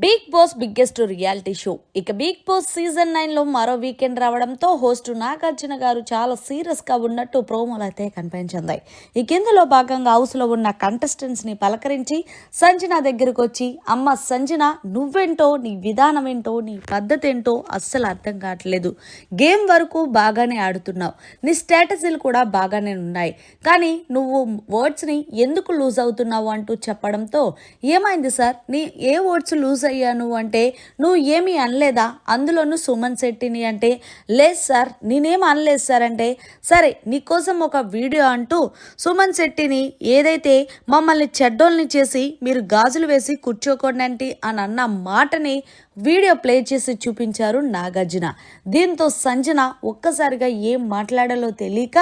Big boss biggest reality show. ఇక big boss season నైన్లో మరో వీకెండ్ రావడంతో హోస్ట్ నాగార్జున గారు చాలా సీరియస్గా ఉన్నట్టు ప్రోమోలు అయితే కనిపించింది. ఈ కిందలో భాగంగా హౌస్లో ఉన్న కంటెస్టెంట్స్ని పలకరించి సంజన దగ్గరకు వచ్చి అమ్మ సంజన నువ్వేంటో నీ విధానం ఏంటో నీ పద్ధతి ఏంటో అస్సలు అర్థం కావట్లేదు. గేమ్ వరకు బాగానే ఆడుతున్నావు. నీ స్ట్రాటజీలు కూడా బాగానే ఉన్నాయి. కానీ నువ్వు వర్డ్స్ని ఎందుకు లూజ్ అవుతున్నావు? అంటూ చెప్పడంతో ఏమైంది సార్? నీ ఏ వర్డ్స్ లూజ్ అయ్యాను అంటే నువ్వు ఏమీ అనలేదా? అందులోనూ సుమన్ శెట్టిని అంటే లేదు సార్ నేనేం అనలేదు సార్ అంటే సరే నీకోసం ఒక వీడియో అంటూ సుమన్ శెట్టిని ఏదైతే మమ్మల్ని చెడ్డోల్ని చేసి మీరు గాజులు వేసి కూర్చోకండి అని అన్న మాటని వీడియో ప్లే చేసి చూపించారు నాగార్జున. దీంతో సంజన ఒక్కసారిగా ఏం మాట్లాడాలో తెలియక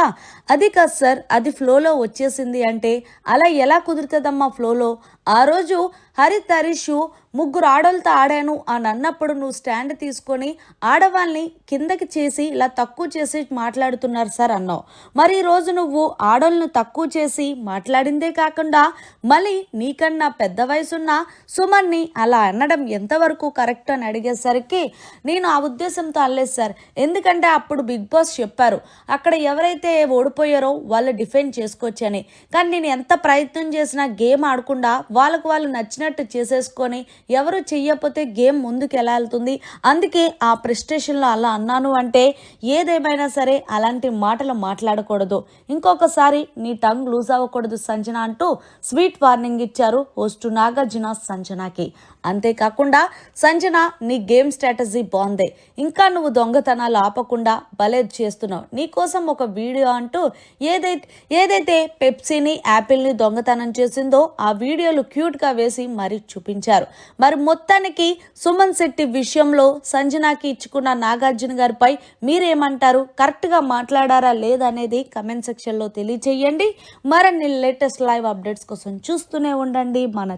అది కాదు సార్ అది ఫ్లోలో వచ్చేసింది అంటే అలా ఎలా కుదురుతుందమ్మా ఫ్లోలో? ఆ రోజు హరిత్ హరీష్ ముగ్గురు ఆడోళ్ళతో ఆడాను అని అన్నప్పుడు నువ్వు స్టాండ్ తీసుకొని ఆడవాళ్ళని కిందకి చేసి ఇలా తక్కువ చేసి మాట్లాడుతున్నారు సార్ అన్నావు. మరి ఈరోజు నువ్వు ఆడోళ్ళను తక్కువ చేసి మాట్లాడిందే కాకుండా మళ్ళీ నీకన్నా పెద్ద వయసున్న సుమన్ని అలా అనడం ఎంతవరకు కరెక్ట్? అని అడిగేసరికి నేను ఆ ఉద్దేశంతో అల్లేదు సార్. ఎందుకంటే అప్పుడు బిగ్ బాస్ చెప్పారు అక్కడ ఎవరైతే ఓడిపోయారో వాళ్ళు డిఫెండ్ చేసుకోవచ్చు అని. కానీ నేను ఎంత ప్రయత్నం చేసినా గేమ్ ఆడకుండా వాళ్ళకు వాళ్ళు నచ్చినట్టు చేసేసుకొని ఎవరు చెయ్యకపోతే గేమ్ ముందుకు ఎలా వెళ్తుంది? అందుకే ఆ ప్రెస్టేషన్లో అలా అన్నాను అంటే ఏదేమైనా సరే అలాంటి మాటలు మాట్లాడకూడదు. ఇంకొకసారి నీ టంగ్ లూజ్ అవ్వకూడదు సంజన అంటూ స్వీట్ వార్నింగ్ ఇచ్చారు హోస్టు నాగార్జున సంజనకి. అంతేకాకుండా సంజన నీ గేమ్ స్ట్రాటజీ బాగుందే ఇంకా నువ్వు దొంగతనాలు ఆపకుండా భలే చేస్తున్నావు. నీకోసం ఒక వీడియో అంటూ ఏదైతే ఏదైతే పెప్సీని యాపిల్ని దొంగతనం చేసిందో ఆ వీడియోలు క్యూట్గా వేసి మరీ చూపించారు. మరి మొత్తానికి సుమన్ శెట్టి విషయంలో సంజనాకి ఇచ్చుకున్న నాగార్జున గారిపై మీరేమంటారు? కరెక్ట్గా మాట్లాడారా లేదనేది కమెంట్ సెక్షన్లో తెలియచేయండి. మరిన్ని లేటెస్ట్ లైవ్ అప్డేట్స్ కోసం చూస్తూనే ఉండండి మన